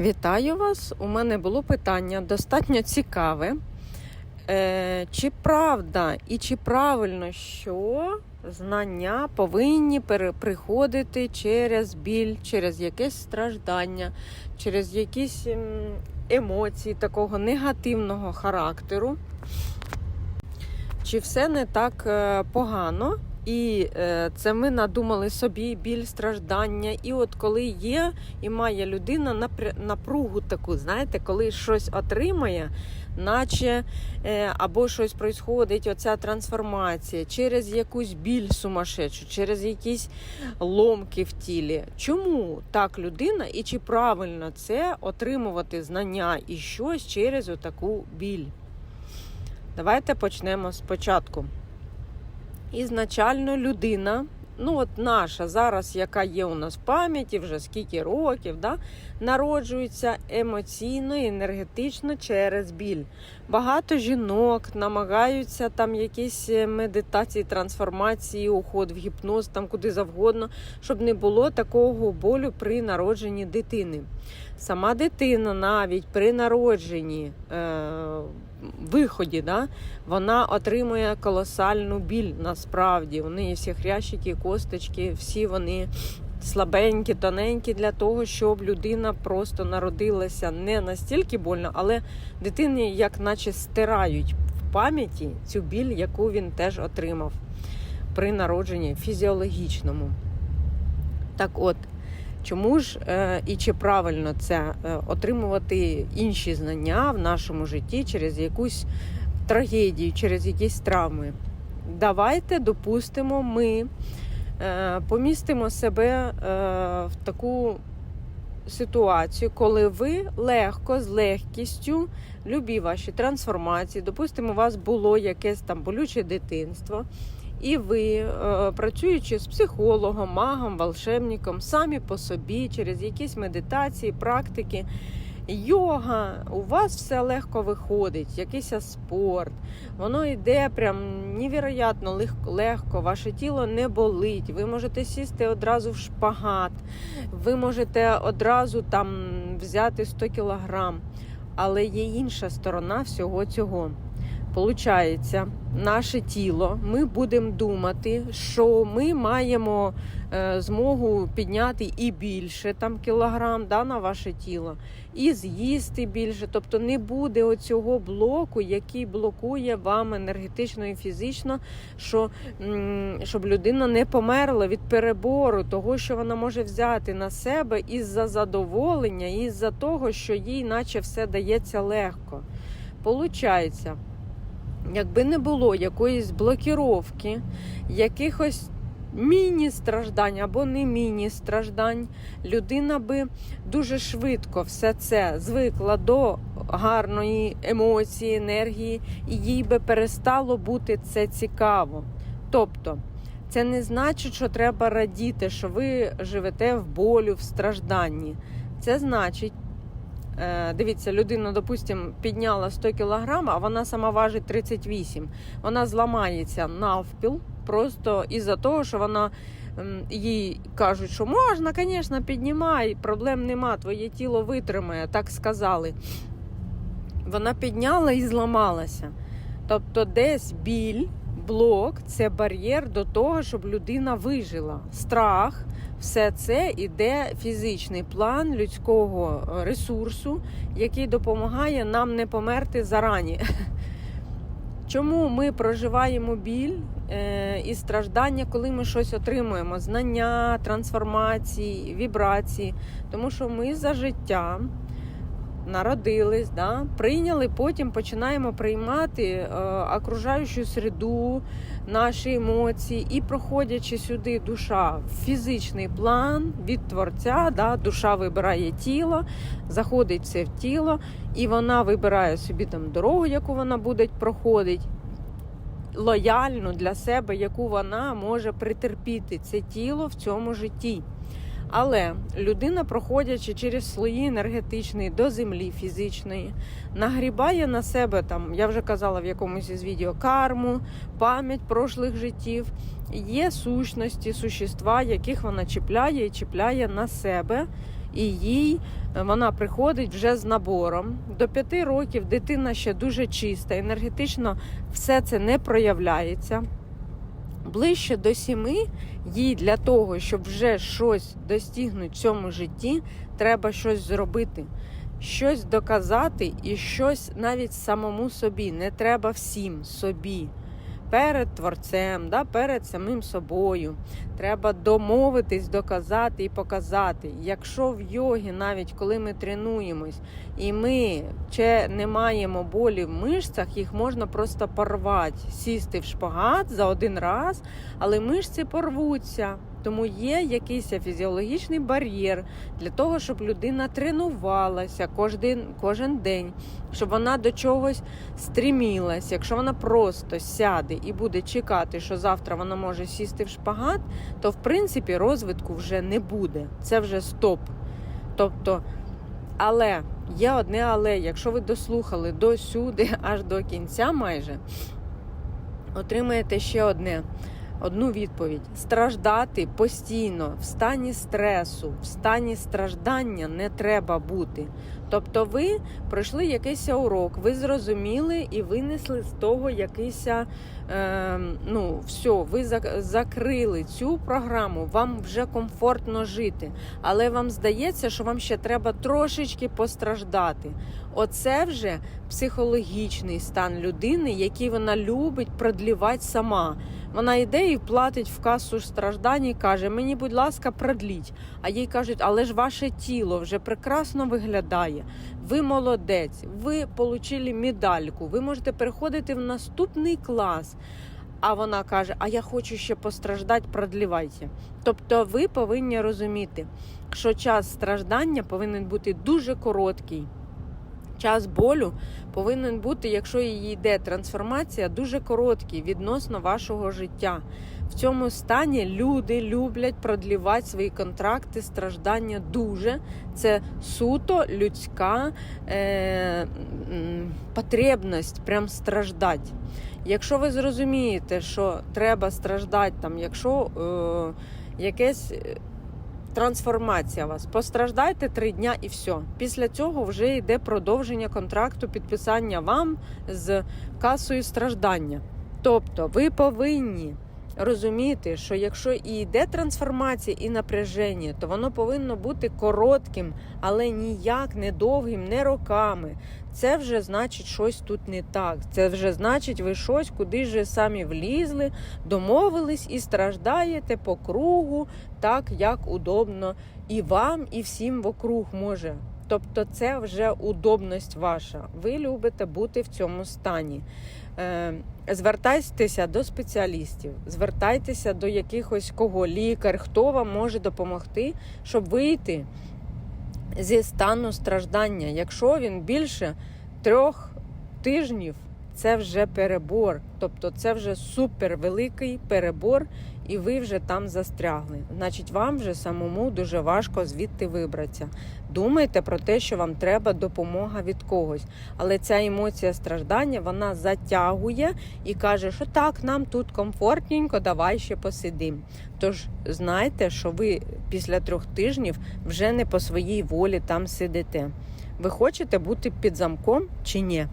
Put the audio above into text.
Вітаю вас! У мене було питання достатньо цікаве. Е, чи правда і чи правильно, що знання повинні приходити через біль, через якесь страждання, через якісь ем, емоції такого негативного характеру? Чи все не так е, погано? І е, це ми надумали собі біль, страждання. І от коли є і має людина напругу таку, знаєте, коли щось отримає, наче е, або щось происходить, оця трансформація через якусь біль сумасшедшу, через якісь ломки в тілі. Чому так людина і чи правильно це отримувати знання і щось через отаку біль? Давайте почнемо спочатку. Ізначально людина, ну от наша зараз, яка є у нас в пам'яті, вже скільки років, да, народжується емоційно і енергетично через біль. Багато жінок намагаються там якісь е, медитації, трансформації, уход в гіпноз, там куди завгодно, щоб не було такого болю при народженні дитини. Сама дитина навіть при народженні, е, виході, да, вона отримує колосальну біль насправді. У неї всі хрящики, косточки, всі вони слабенькі, тоненькі для того, щоб людина просто народилася не настільки больно, але дитині як наче стирають в пам'яті цю біль, яку він теж отримав при народженні фізіологічному. Так от. Чому ж е, і чи правильно це е, отримувати інші знання в нашому житті через якусь трагедію, через якісь травми? Давайте допустимо, ми е, помістимо себе в таку ситуацію, коли ви легко, з легкістю, любі ваші трансформації, допустимо, у вас було якесь там болюче дитинство. І ви, е, працюючи з психологом, магом, волшебником, самі по собі, через якісь медитації, практики, йога, у вас все легко виходить, якийсь спорт, воно йде прям невероятно легко, ваше тіло не болить, ви можете сісти одразу в шпагат, ви можете одразу там взяти 100 кілограм. Але є інша сторона всього цього. Получається, наше тіло, ми будемо думати, що ми маємо е, змогу підняти і більше там кілограм да, на ваше тіло, і з'їсти більше. Тобто не буде оцього блоку, який блокує вам енергетично і фізично, що, щоб людина не померла від перебору того, що вона може взяти на себе із-за задоволення, із-за того, що їй наче все дається легко. Получається. Якби не було якоїсь блокіровки, якихось міні-страждань або не міні-страждань, людина би дуже швидко все це звикла до гарної емоції, енергії, і їй би перестало бути це цікаво. Тобто, це не значить, що треба радіти, що ви живете в болю, в стражданні. Це значить. Е, Дивіться, людина, допустимо, підняла 100 кг, а вона сама важить 38. Вона зламається навпіл просто із-за того, що вона їй кажуть, що можна, звісно, піднімай, проблем нема, твоє тіло витримає, так сказали. Вона підняла і зламалася. Тобто, десь біль, блок це бар'єр до того, щоб людина вижила. Страх, все це іде фізичний план людського е, ресурсу, який допомагає нам не померти зарані. Чому ми проживаємо біль е, і страждання, коли ми щось отримуємо? Знання, трансформації, вібрації. Тому що ми за життя народились, да, прийняли, потім починаємо приймати е, окружаючу середу, наші емоції, і проходячи сюди душа в фізичний план від творця, да, душа вибирає тіло, заходить все в тіло, і вона вибирає собі там дорогу, яку вона буде проходити. Лояльну для себе, яку вона може притерпіти це тіло в цьому житті. Але людина, проходячи через слої енергетичні до землі фізичної, нагрібає на себе там, я вже казала в якомусь із відео, карму, пам'ять прошлих життів. Є сущності, существа, яких вона чіпляє і чіпляє на себе. і їй е, вона приходить вже з набором. До 5 років дитина ще дуже чиста, енергетично все це не проявляється. Ближче до сіми їй для того, щоб вже щось достигнути в цьому житті, треба щось зробити, щось доказати і щось навіть самому собі. Не треба всім собі. Перед творцем, да, перед самим собою. Треба домовитись, доказати і показати. Якщо в йогі, навіть коли ми тренуємось, і ми ще не маємо болі в мишцях, їх можна просто порвати, сісти в шпагат за один раз, але мишці порвуться. Тому є якийсь фізіологічний бар'єр для того, щоб людина тренувалася кожен, кожен день, щоб вона до чогось стрімілась. Якщо вона просто сяде і буде чекати, що завтра вона може сісти в шпагат, то в принципі розвитку вже не буде. Це вже стоп. Тобто, але є одне але, якщо ви дослухали до сюди, аж до кінця майже, отримаєте ще одне. Одну відповідь: страждати постійно в стані стресу, в стані страждання не треба бути. Тобто, ви пройшли якийсь урок, ви зрозуміли і винесли з того якийсь, е, ну, все, ви закрили цю програму, вам вже комфортно жити. Але вам здається, що вам ще треба трошечки постраждати. Оце вже психологічний стан людини, який вона любить продлівати сама. Вона йде і платить в касу страждань і каже: Мені, будь ласка, продліть. А їй кажуть, але ж ваше тіло вже прекрасно виглядає. Ви молодець, ви отримали медальку, ви можете переходити в наступний клас. А вона каже: А я хочу ще постраждати, продлівайте. Тобто, ви повинні розуміти, що час страждання повинен бути дуже короткий. Час болю повинен бути, якщо її йде трансформація, дуже короткий відносно вашого життя. В цьому стані люди люблять продлівати свої контракти, страждання дуже. Це суто людська е, потребність прям страждати. Якщо ви зрозумієте, що треба страждати, там, якщо е, якесь. Трансформація вас. Постраждайте три дня і все. Після цього вже йде продовження контракту, підписання вам з касою страждання. Тобто ви повинні розуміти, що якщо і йде трансформація і напряження, то воно повинно бути коротким, але ніяк не довгим, не роками. Це вже значить щось тут не так. Це вже значить, ви щось куди ж самі влізли, домовились і страждаєте по кругу так, як удобно і вам, і всім вокруг може. Тобто це вже удобність ваша. Ви любите бути в цьому стані. Е, звертайтеся до спеціалістів, звертайтеся до якихось кого лікар, хто вам може допомогти, щоб вийти зі стану страждання. Якщо він більше трьох тижнів, це вже перебор. Тобто це вже супервеликий перебор, і ви вже там застрягли. Значить, вам вже самому дуже важко звідти вибратися. Думайте про те, що вам треба допомога від когось. Але ця емоція страждання вона затягує і каже, що так, нам тут комфортненько, давай ще посидимо. Тож знайте, що ви після трьох тижнів вже не по своїй волі там сидите. Ви хочете бути під замком чи ні?